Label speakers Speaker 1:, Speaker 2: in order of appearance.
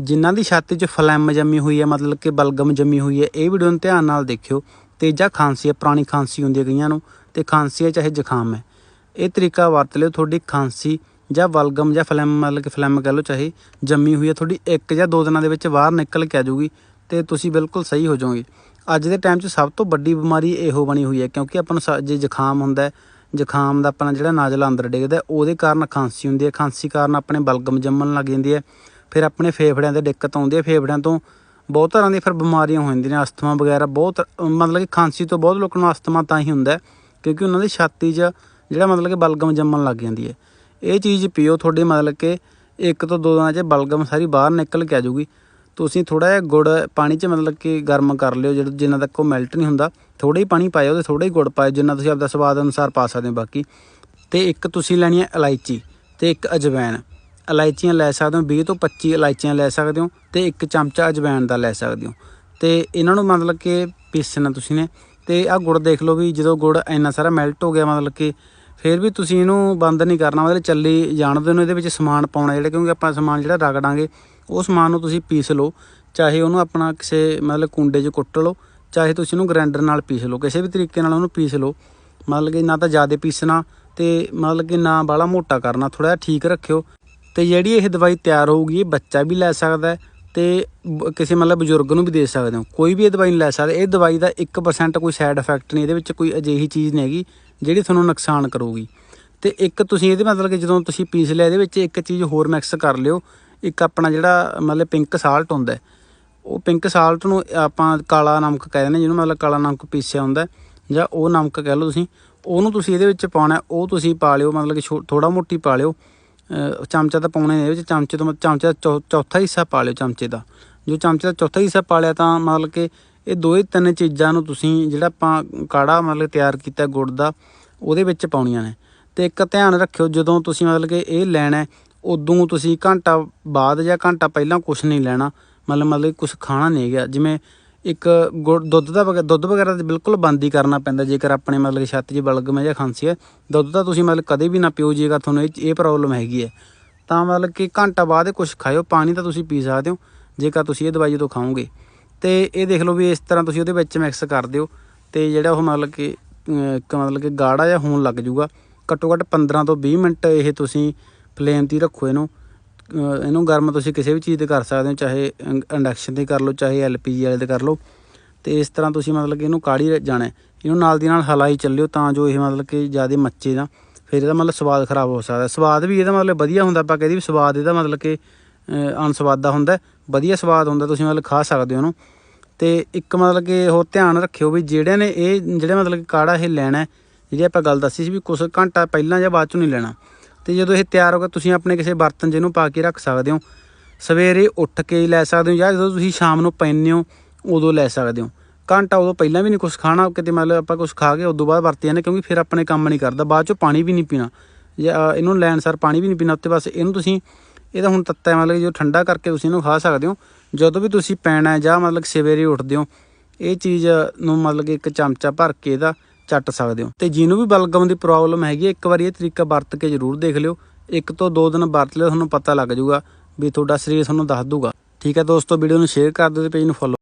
Speaker 1: ਜਿਨ੍ਹਾਂ ਦੀ ਛਾਤੀ 'ਚ ਫਲੈਮ ਜੰਮੀ ਹੋਈ ਹੈ, ਮਤਲਬ ਕਿ ਬਲਗਮ ਜੰਮੀ ਹੋਈ ਹੈ, ਇਹ ਵੀਡੀਓ ਨੂੰ ਧਿਆਨ ਨਾਲ ਦੇਖਿਓ। ਤੇ ਜਾਂ ਖਾਂਸੀ ਹੈ ਪੁਰਾਣੀ ਖਾਂਸੀ ਹੁੰਦੀ ਹੈ ਕਈਆਂ ਨੂੰ, ਤੇ ਖਾਂਸੀ ਹੈ ਚਾਹੇ ਜ਼ੁਕਾਮ ਹੈ। ਇਹ ਤਰੀਕਾ ਵਰਤ ਲਿਓ, ਤੁਹਾਡੀ ਖਾਂਸੀ ਜਾਂ ਬਲਗਮ ਜਾਂ ਫਲੈਮ, ਮਤਲਬ ਕਿ ਫਲੈਮ ਕਹ ਲਓ, ਚਾਹੇ ਜੰਮੀ ਹੋਈ ਹੈ, ਤੁਹਾਡੀ ਇੱਕ ਜਾਂ ਦੋ ਦਿਨਾਂ ਦੇ ਵਿੱਚ ਬਾਹਰ ਨਿਕਲ ਕੇ ਆ ਜਾਊਗੀ, ਤੇ ਤੁਸੀਂ ਬਿਲਕੁਲ ਸਹੀ ਹੋ ਜਾਓਗੇ। ਅੱਜ ਦੇ ਟਾਈਮ 'ਚ ਸਭ ਤੋਂ ਵੱਡੀ ਬਿਮਾਰੀ ਇਹੋ ਬਣੀ ਹੋਈ ਹੈ, ਕਿਉਂਕਿ ਆਪਾਂ ਨੂੰ ਸ- ਜੇ ਜ਼ੁਕਾਮ ਹੁੰਦਾ ਹੈ, ਜ਼ੁਕਾਮ ਦਾ ਆਪਣਾ ਜਿਹੜਾ ਨਾਜ਼ਲਾ ਅੰਦਰ ਡਿੱਗਦਾ ਉਹਦੇ ਕਾਰਨ ਖਾਂਸੀ ਹੁੰਦੀ ਹੈ। ਖਾਂਸੀ ਕਾਰਨ ਆਪਣੇ ਬਲਗਮ ਜੰਮਣ ਲੱਗ ਜਾਂਦੀ ਹੈ। ਫਿਰ ਆਪਣੇ ਫੇਫੜਿਆਂ ਤੇ ਦਿੱਕਤ ਆਉਂਦੀ ਹੈ। ਫੇਫੜਿਆਂ ਤੋਂ ਬਹੁਤ ਤਰ੍ਹਾਂ ਦੀਆਂ ਫਿਰ ਬਿਮਾਰੀਆਂ ਹੋ ਜਾਂਦੀਆਂ ਨੇ, ਅਸਥਮਾ ਵਗੈਰਾ ਬਹੁਤ, ਮਤਲਬ ਕਿ ਖਾਂਸੀ ਤੋਂ ਬਹੁਤ ਲੋਕਾਂ ਨੂੰ ਅਸਥਮਾ ਤਾਂ ਹੀ ਹੁੰਦਾ ਕਿਉਂਕਿ ਉਹਨਾਂ ਦੀ ਛਾਤੀ 'ਚ ਜਿਹੜਾ ਮਤਲਬ ਕਿ ਬਲਗਮ ਜੰਮਣ ਲੱਗ ਜਾਂਦੀ ਹੈ। ਇਹ ਚੀਜ਼ ਪੀਓ ਤੁਹਾਡੀ ਮਤਲਬ ਕਿ ਇੱਕ ਤੋਂ ਦੋ ਦਿਨਾਂ 'ਚ ਬਲਗਮ ਸਾਰੀ ਬਾਹਰ ਨਿਕਲ ਕੇ ਆ ਜਾਊਗੀ। ਤੁਸੀਂ ਥੋੜਾ ਜਿਹਾ ਗੁੜ ਪਾਣੀ 'ਚ ਮਤਲਬ ਕਿ ਗਰਮ ਕਰ ਲਿਓ ਜਦੋਂ ਜਿੰਨਾ ਤੱਕ ਉਹ ਮੈਲਟ ਨਹੀਂ ਹੁੰਦਾ ਥੋੜਾ ਹੀ ਪਾਣੀ ਪਾਇਓ ਤੇ ਥੋੜਾ ਹੀ ਗੁੜ ਪਾਇਓ, ਜਿੰਨਾ ਤੁਸੀਂ ਆਪਦਾ ਸਵਾਦ ਅਨੁਸਾਰ ਪਾ ਸਕਦੇ ਹੋ। ਬਾਕੀ ਤੇ ਇੱਕ ਤੁਸੀਂ ਲੈਣੀ ਹੈ ਇਲਾਇਚੀ ਤੇ ਇੱਕ ਅਜਵਾਇਣ ਇਲਾਇਚੀਆਂ ਲੈ ਸਕਦੇ ਹੋ 20 ਤੋਂ 25 ਇਲਾਇਚੀਆਂ ਲੈ ਸਕਦੇ ਹੋ ਤੇ ਇੱਕ ਚਮਚਾ ਅਜਵਾਇਣ ਦਾ ਲੈ ਸਕਦੇ ਹੋ। ਤੇ ਇਹਨਾਂ ਨੂੰ ਮਤਲਬ ਕਿ ਪੀਸਣਾ ਤੁਸੀਂ ਨੇ। ਤੇ ਆਹ ਗੁੜ ਦੇਖ ਲਓ ਵੀ ਜਦੋਂ ਗੁੜ ਇੰਨਾ ਸਾਰਾ ਮੈਲਟ ਹੋ ਗਿਆ ਮਤਲਬ ਕਿ, ਫਿਰ ਵੀ ਤੁਸੀਂ ਇਹਨੂੰ ਬੰਦ ਨਹੀਂ ਕਰਨਾ, ਮਤਲਬ ਚੱਲੀ ਜਾਣ ਦਿਓ ਇਹਦੇ ਵਿੱਚ ਸਮਾਨ ਪਾਉਣਾ ਜਿਹੜਾ, ਕਿਉਂਕਿ ਆਪਾਂ ਸਮਾਨ ਜਿਹੜਾ ਰਗੜਾਂਗੇ ਉਹ ਸਮਾਨ ਨੂੰ ਤੁਸੀਂ ਪੀਸ ਲਓ। ਚਾਹੇ ਉਹਨੂੰ ਆਪਣਾ ਕਿਸੇ ਮਤਲਬ ਕੁੰਡੇ 'ਚ ਕੁੱਟ ਲਓ, ਚਾਹੇ ਤੁਸੀਂ ਉਹਨੂੰ ਗ੍ਰਾਈਂਡਰ ਨਾਲ ਪੀਸ ਲਓ, ਕਿਸੇ ਵੀ ਤਰੀਕੇ ਨਾਲ ਉਹਨੂੰ ਪੀਸ ਲਓ। ਮਤਲਬ ਕਿ ਨਾ ਤਾਂ ਜ਼ਿਆਦਾ ਪੀਸਣਾ ਤੇ ਮਤਲਬ ਕਿ ਨਾ ਬਾਹਲਾ ਮੋਟਾ ਕਰਨਾ ਥੋੜਾ ਜਿਹਾ ਠੀਕ ਰੱਖਿਓ। ਤੇ ਜਿਹੜੀ ਇਹ ਦਵਾਈ ਤਿਆਰ ਹੋਊਗੀ, ਇਹ ਬੱਚਾ ਵੀ ਲੈ ਸਕਦਾ ਹੈ ਤੇ ਬ- ਕਿਸੇ ਮਤਲਬ ਬਜ਼ੁਰਗ ਨੂੰ ਵੀ ਦੇ ਸਕਦੇ ਹੋ। ਕੋਈ ਵੀ ਇਹ ਦਵਾਈ ਨਹੀਂ ਲੈ ਸਕਦਾ, ਇਹ ਦਵਾਈ ਦਾ 1% ਕੋਈ ਸਾਈਡ ਇਫੈਕਟ ਨਹੀਂ, ਇਹਦੇ ਵਿੱਚ ਕੋਈ ਅਜਿਹੀ ਚੀਜ਼ ਨਹੀਂ ਹੈਗੀ ਜਿਹੜੀ ਤੁਹਾਨੂੰ ਨੁਕਸਾਨ ਕਰੂਗੀ। ਤੇ ਇੱਕ ਤੁਸੀਂ ਇਹਦੇ ਮਤਲਬ ਕਿ ਜਦੋਂ ਤੁਸੀਂ ਪੀਸ ਲਿਆ, ਇਹਦੇ ਵਿੱਚ ਇੱਕ ਚੀਜ਼ ਹੋਰ ਮਿਕਸ ਕਰ ਲਿਓ। ਇੱਕ ਆਪਣਾ ਜਿਹੜਾ ਮਤਲਬ ਪਿੰਕ ਸਾਲਟ ਹੁੰਦਾ ਉਹ ਪਿੰਕ ਸਾਲਟ ਨੂੰ ਆਪਾਂ ਕਾਲਾ ਨਮਕ ਕਹਿੰਦੇ ਨੇ ਜਿਹਨੂੰ ਮਤਲਬ ਕਾਲਾ ਨਮਕ ਪੀਸਿਆ ਹੁੰਦਾ ਜਾਂ ਉਹ ਨਮਕ ਕਹਿ ਲਓ ਤੁਸੀਂ, ਉਹਨੂੰ ਤੁਸੀਂ ਇਹਦੇ ਵਿੱਚ ਪਾਉਣਾ ਉਹ ਤੁਸੀਂ ਪਾ ਲਿਓ, ਮਤਲਬ ਕਿ ਥੋੜਾ ਮੋਟੀ ਪਾ ਲਿਓ। ਚਮਚਾ ਤਾਂ ਪਾਉਣੇ ਨਹੀਂ ਵਿੱਚ ਚਮਚੇ ਤੋਂ ਚਮਚੇ ਦਾ ਚੌ- ਚੌਥਾ ਹਿੱਸਾ ਪਾ ਲਿਓ ਚਮਚੇ ਦਾ। ਜੋ ਚਮਚੇ ਦਾ ਚੌਥਾ ਹਿੱਸਾ ਪਾ ਲਿਆ ਤਾਂ ਮਤਲਬ ਕਿ ਇਹ ਦੋ ਹੀ ਤਿੰਨ ਚੀਜ਼ਾਂ ਨੂੰ ਤੁਸੀਂ ਜਿਹੜਾ ਆਪਾਂ ਕਾੜਾ ਮਤਲਬ ਤਿਆਰ ਕੀਤਾ ਗੁੜ ਦਾ, ਉਹਦੇ ਵਿੱਚ ਪਾਉਣੀਆਂ ਨੇ। ਤੇ ਇੱਕ ਧਿਆਨ ਰੱਖਿਓ, ਜਦੋਂ ਤੁਸੀਂ ਮਤਲਬ ਕਿ ਇਹ ਲੈਣਾ ਉਦੋਂ ਤੁਸੀਂ ਘੰਟਾ ਬਾਅਦ ਜਾਂ ਘੰਟਾ ਪਹਿਲਾਂ ਕੁਝ ਨਹੀਂ ਲੈਣਾ। ਮਤਲਬ ਮਤਲਬ ਕੁਝ ਖਾਣਾ ਨਹੀਂ ਹੈਗਾ। ਜਿਵੇਂ ਇੱਕ ਗੁੜ ਦੁੱਧ ਦਾ ਵਗੈ- ਦੁੱਧ ਵਗੈਰਾ ਤਾਂ ਬਿਲਕੁਲ ਬੰਦ ਹੀ ਕਰਨਾ ਪੈਂਦਾ ਜੇਕਰ ਆਪਣੇ ਮਤਲਬ ਕਿ ਛਾਤੀ 'ਚ ਬਲਗਮ ਹੈ ਜਾਂ ਖਾਂਸੀ ਹੈ ਦੁੱਧ ਤਾਂ ਤੁਸੀਂ ਮਤਲਬ ਕਦੇ ਵੀ ਨਾ ਪੀਓ ਜੇਕਰ ਤੁਹਾਨੂੰ ਇਹ ਇਹ ਪ੍ਰੋਬਲਮ ਹੈਗੀ ਹੈ। ਤਾਂ ਮਤਲਬ ਕਿ ਘੰਟਾ ਬਾਅਦ ਕੁਝ ਖਾਇਓ ਪਾਣੀ ਤਾਂ ਤੁਸੀਂ ਪੀ ਸਕਦੇ ਹੋ ਜੇਕਰ ਤੁਸੀਂ ਇਹ ਦਵਾਈ ਜਦੋਂ ਖਾਓਗੇ। ਤੇ ਇਹ ਦੇਖ ਲਓ ਵੀ ਇਸ ਤਰ੍ਹਾਂ ਤੁਸੀਂ ਉਹਦੇ ਵਿੱਚ ਮਿਕਸ ਕਰ ਦਿਓ ਤੇ ਜਿਹੜਾ ਉਹ ਮਤਲਬ ਕਿ ਅਹ, ਇੱਕ ਮਤਲਬ ਕਿ ਗਾੜਾ ਜਿਹਾ ਹੋਣ ਲੱਗ ਜਾਊਗਾ ਘੱਟੋ ਘੱਟ 15 ਤੋਂ 20 ਮਿੰਟ ਇਹ ਤੁਸੀਂ ਫਲੇਮ ਤੇ ਹੀ ਰੱਖੋ ਇਹਨੂੰ। ਇਹਨੂੰ ਗਰਮ ਤੁਸੀਂ ਕਿਸੇ ਵੀ ਚੀਜ਼ ਤੇ ਕਰ ਸਕਦੇ ਹੋ ਚਾਹੇ ਇੰਡਕਸ਼ਨ ਤੇ ਕਰ ਲਓ ਚਾਹੇ ਐਲਪੀਜੀ ਵਾਲੇ ਤੇ ਕਰ ਲਓ। ਤੇ ਇਸ ਤਰ੍ਹਾਂ ਤੁਸੀਂ ਮਤਲਬ ਕਿ ਇਹਨੂੰ ਕਾੜੀ ਜਾਣਾ ਇਹਨੂੰ ਨਾਲ ਦੀ ਨਾਲ ਹਲਾਈ ਚੱਲਿਓ ਤਾਂ ਜੋ ਇਹ ਮਤਲਬ ਕਿ ਜ਼ਿਆਦਾ ਮੱਚੇ ਨਾ ਫਿਰ ਇਹਦਾ ਮਤਲਬ ਸਵਾਦ ਖਰਾਬ ਹੋ ਸਕਦਾ ਸਵਾਦ ਵੀ ਇਹਦਾ ਮਤਲਬ ਵਧੀਆ ਹੁੰਦਾ ਆਪਾਂ ਕਹਿੰਦੇ ਵੀ ਸਵਾਦ ਇਹਦਾ ਮਤਲਬ ਕਿ ਅਹ, ਦਾ ਹੁੰਦਾ ਵਧੀਆ ਸਵਾਦ ਹੁੰਦਾ ਤੁਸੀਂ ਮਤਲਬ ਖਾ ਸਕਦੇ ਹੋ ਉਹਨੂੰ ਤੇ ਇੱਕ ਮਤਲਬ ਕਿ ਹੋਰ ਧਿਆਨ ਰੱਖਿਓ ਵੀ ਜਿਹੜੇ ਨੇ ਇਹ ਜਿਹੜੇ ਮਤਲਬ ਕਿ ਕਾੜਾ ਇਹ ਲੈਣਾ ਜਿਹੜੀ ਆਪਾਂ ਗੱਲ ਦੱਸੀ ਸੀ ਵੀ ਕੁਝ ਘੰਟਾ ਪਹਿਲਾਂ ਜਾਂ ਬਾਅਦ ਚੋਂ ਨਹੀਂ ਲੈਣਾ। ਤੇ ਜਦੋਂ ਇਹ ਤਿਆਰ ਹੋ ਗਿਆ, ਤੁਸੀਂ ਆਪਣੇ ਕਿਸੇ ਬਰਤਨ ਜਿਹਨੂੰ ਪਾ ਕੇ ਰੱਖ ਸਕਦੇ ਹੋ। ਸਵੇਰੇ ਉੱਠ ਕੇ ਲੈ ਸਕਦੇ ਹੋ ਜਾਂ ਜਦੋਂ ਤੁਸੀਂ ਸ਼ਾਮ ਨੂੰ ਪੈਂਦੇ ਹੋ, ਉਦੋਂ ਲੈ ਸਕਦੇ ਹੋ। ਘੰਟਾ ਉਦੋਂ ਪਹਿਲਾਂ ਵੀ ਨਹੀਂ ਕੁਝ ਖਾਣਾ, ਕਿਤੇ ਮਤਲਬ ਆਪਾਂ ਕੁਝ ਖਾ ਕੇ ਉਦੋਂ ਬਾਅਦ ਵਰਤੇ ਜਾਂਦੇ ਕਿਉਂਕਿ ਫਿਰ ਆਪਣੇ ਕੰਮ ਨਹੀਂ ਕਰਦਾ। ਬਾਅਦ ਚੋਂ ਪਾਣੀ ਵੀ ਨਹੀਂ ਪੀਣਾ। ਜਾਂ ਇਹਨੂੰ ਲੈਣ ਸਰ ਪਾਣੀ ਵੀ ਨਹੀਂ ਪੀਣਾ, ਉੱਤੇ ਬਸ ਇਹਨੂੰ ਤੁਸੀਂ, ਇਹਦਾ ਹੁਣ ਤੱਤਾ ਹੈ, ਮਤਲਬ ਕਿ ਜੋ ਠੰਡਾ ਕਰਕੇ ਤੁਸੀਂ ਇਹਨੂੰ ਖਾ ਸਕਦੇ ਹੋ। ਜਦੋਂ ਵੀ ਤੁਸੀਂ ਪੈਣਾ ਜਾਂ ਮਤਲਬ ਸਵੇਰੇ ਉੱਠਦੇ ਹੋ, ਇਹ ਚੀਜ਼ ਨੂੰ ਮਤਲਬ ਕਿ ਇੱਕ ਚਮਚਾ ਭਰ ਕੇ ਇਹਦਾ ਚੱਟ ਸਕਦੇ ਹੋ। ਤੇ ਜਿਹਨੂੰ ਵੀ ਬਲਗਮ ਦੀ ਪ੍ਰੋਬਲਮ ਹੈਗੀ ਹੈ, ਇੱਕ ਵਾਰੀ ਇਹ ਤਰੀਕਾ ਵਰਤ ਕੇ ਜ਼ਰੂਰ ਦੇਖ ਲਿਓ। ਇੱਕ ਤੋਂ ਦੋ ਦਿਨ ਵਰਤ ਲਿਓ ਤੁਹਾਨੂੰ ਪਤਾ ਲੱਗ ਜਾਊਗਾ ਵੀ ਤੁਹਾਡਾ ਸਰੀਰ ਤੁਹਾਨੂੰ ਦੱਸ ਦੂਗਾ ਠੀਕ ਹੈ ਦੋਸਤੋ ਵੀਡੀਓ ਨੂੰ ਸ਼ੇਅਰ ਕਰ ਦਿਓ ਤੇ ਪੇਜ ਨੂੰ ਫੋਲੋ